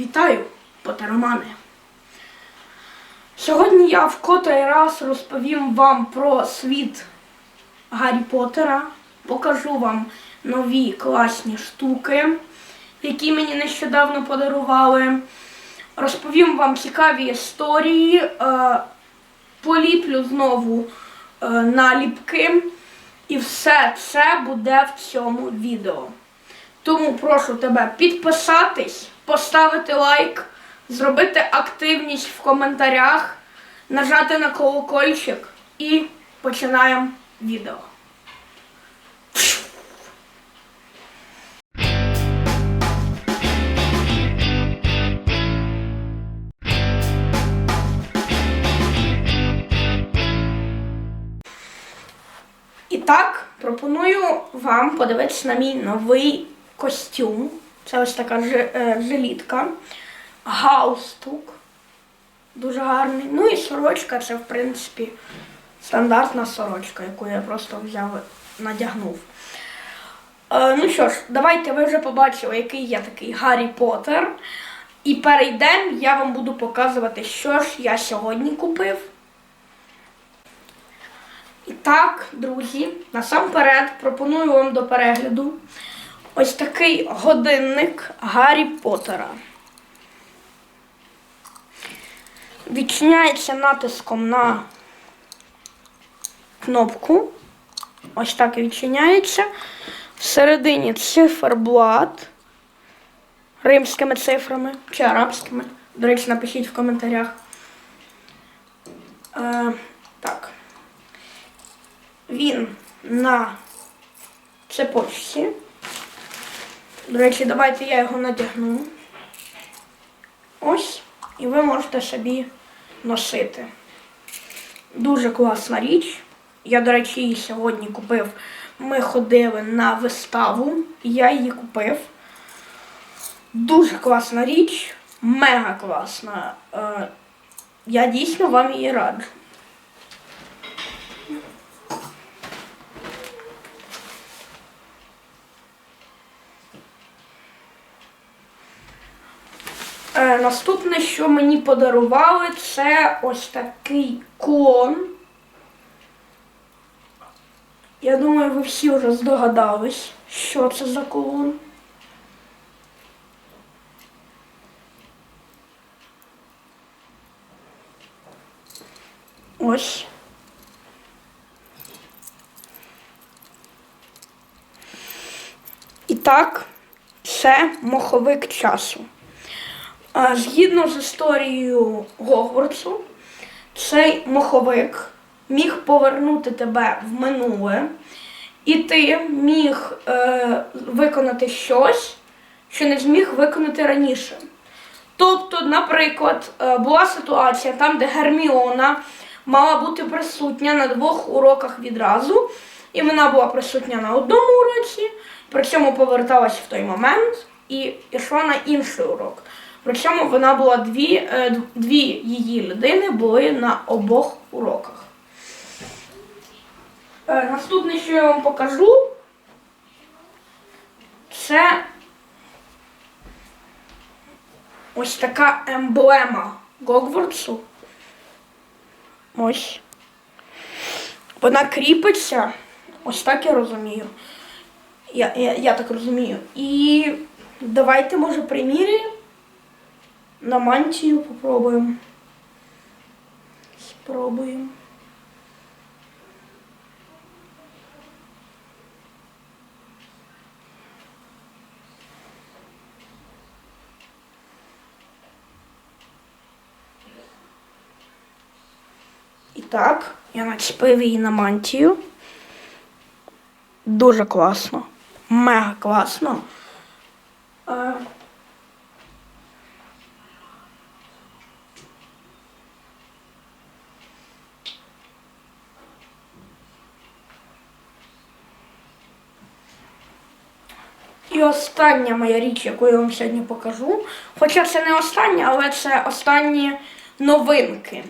Вітаю, потеромани! Сьогодні я в котрий раз розповім вам про світ Гаррі Поттера, покажу вам нові класні штуки, які мені нещодавно подарували. Розповім вам цікаві історії, е, поліплю знову е, наліпки. І все це буде в цьому відео. Тому прошу тебе підписатись, поставити лайк, зробити активність в коментарях, нажати на колокольчик і починаємо відео. І так, пропоную вам подивитися на мій новий костюм. Це ось така е, жилітка, галстук. Дуже гарний. Ну і сорочка це, в принципі, стандартна сорочка, яку я просто взяв надягнув. Е, ну що ж, давайте ви вже побачили, який я такий Гаррі Поттер. І перейдемо, я вам буду показувати, що ж я сьогодні купив. І так, друзі, насамперед пропоную вам до перегляду ось такий годинник Гаррі Поттера. Відчиняється натиском на кнопку. Ось так і відчиняється. Всередині циферблат римськими цифрами чи арабськими. До речі, напишіть в коментарях. Е, так. Він на цепочці. До речі, давайте я його надягну. Ось. І ви можете собі носити. Дуже класна річ. Я, до речі, її сьогодні купив. Ми ходили на виставу, я її купив. Дуже класна річ, мега класна. Е, я дійсно вам її раджу. Наступне, що мені подарували, це ось такий клон. Я думаю, ви всі вже здогадались, що це за клон. Ось. І так, це моховик часу. Згідно з історією Гогвартсу, цей моховик міг повернути тебе в минуле, і ти міг е, виконати щось, що не зміг виконати раніше. Тобто, наприклад, е, була ситуація там, де Герміона мала бути присутня на двох уроках відразу, і вона була присутня на одному уроці, при цьому поверталась в той момент і йшла на інший урок. Причому вона була дві, е, дві її людини були на обох уроках. Е, Наступне, що я вам покажу, це ось така емблема Гогвартсу. Ось. Вона кріпиться, ось так я розумію. Я, я, я так розумію. І давайте, може, приміряємо. На мантію попробуємо. Спробуємо. І так, я начепив її на мантію. Дуже класно. Мега класно. І остання моя річ, яку я вам сьогодні покажу. Хоча це не остання, але це останні новинки.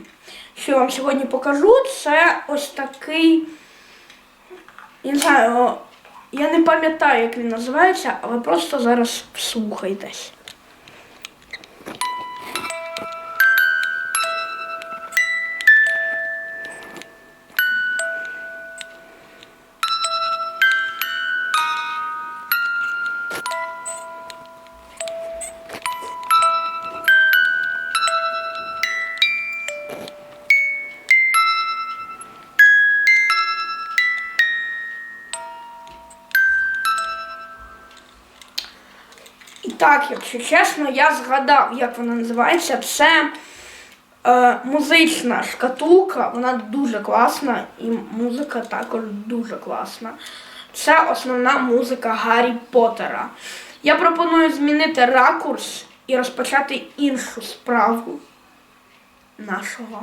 Що я вам сьогодні покажу, це ось такий. Я не знаю, я не пам'ятаю, як він називається, але просто зараз вслухайтесь. Так, якщо чесно, я згадав, як вона називається. Це е, музична шкатулка, вона дуже класна, і музика також дуже класна. Це основна музика Гаррі Поттера. Я пропоную змінити ракурс і розпочати іншу справу нашого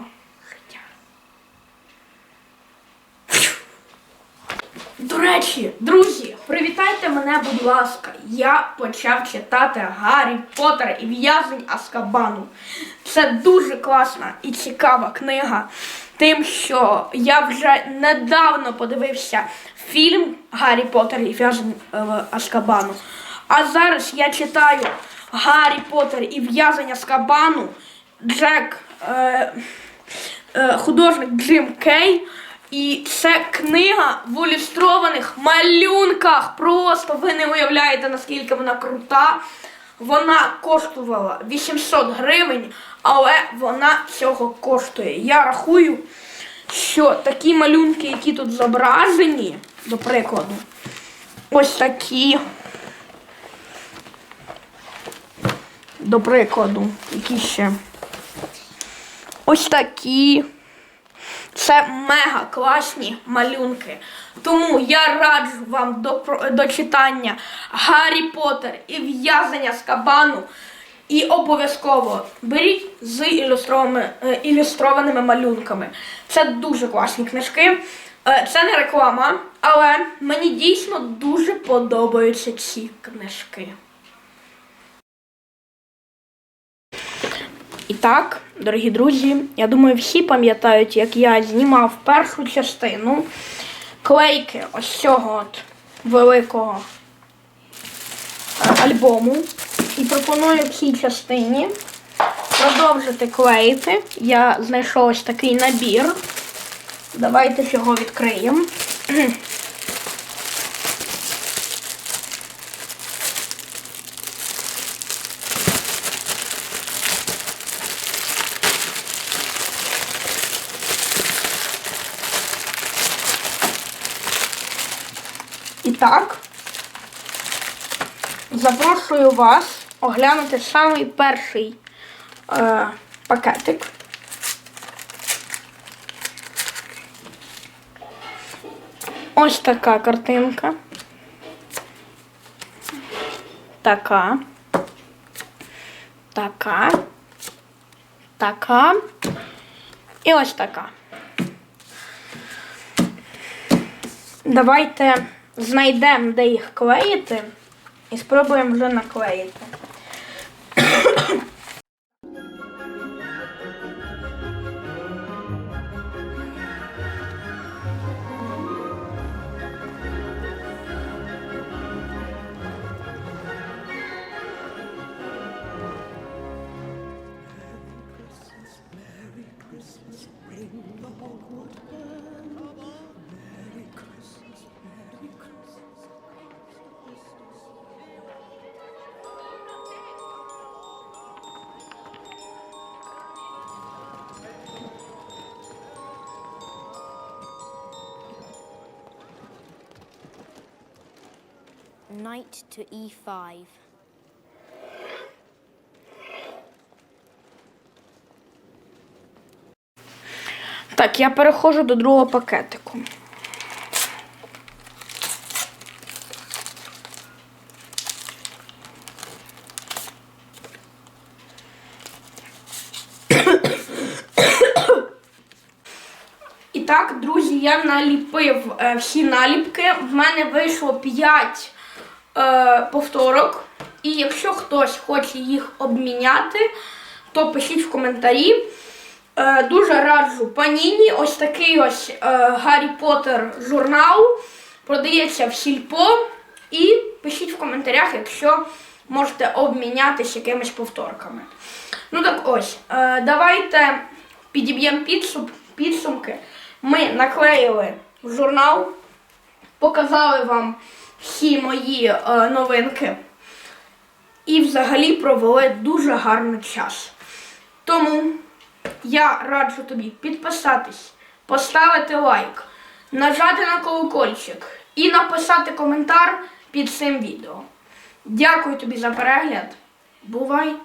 До речі, друзі, привітайте мене, будь ласка. Я почав читати Гаррі Поттера і в'язень Аскабану. Це дуже класна і цікава книга. Тим, що я вже недавно подивився фільм Гаррі Поттер і в'язень е, Аскабану. А зараз я читаю Гаррі Поттер і в'язень Аскабану. Джек. Е, е, художник Джим Кей. І це книга в ілюстрованих малюнках. Просто ви не уявляєте, наскільки вона крута. Вона коштувала 800 гривень, але вона цього коштує. Я рахую, що такі малюнки, які тут зображені, до прикладу, ось такі. До прикладу, які ще. Ось такі. Це мега класні малюнки. Тому я раджу вам до, до читання Гаррі Поттер і в'язання з кабану. І обов'язково беріть з ілюстрованими, е, ілюстрованими малюнками. Це дуже класні книжки. Е, Це не реклама, але мені дійсно дуже подобаються ці книжки. І так, дорогі друзі, я думаю, всі пам'ятають, як я знімав першу частину клейки ось цього от великого е, альбому. І пропоную в цій частині продовжити клеїти. Я знайшов ось такий набір. Давайте його відкриємо. Так, запрошую вас оглянути самий перший е, пакетик. Ось така картинка. Така. Така. Така. І ось така. Давайте знайдемо, де їх клеїти, і спробуємо вже наклеїти. Knight to E e5. Так, я переходжу до другого пакетику. І так, друзі, я наліпив е, всі наліпки. В мене вийшло 5 е, повторок. І якщо хтось хоче їх обміняти, то пишіть в коментарі. Е, дуже раджу паніні. Ось такий ось е, Гаррі Поттер журнал. Продається в сільпо. І пишіть в коментарях, якщо можете обмінятися якимись повторками. Ну так ось, е, давайте підіб'ємо підсум, підсумки. Ми наклеїли журнал, показали вам всі мої е, новинки. І взагалі провели дуже гарний час. Тому я раджу тобі підписатись, поставити лайк, нажати на колокольчик і написати коментар під цим відео. Дякую тобі за перегляд. Бувай!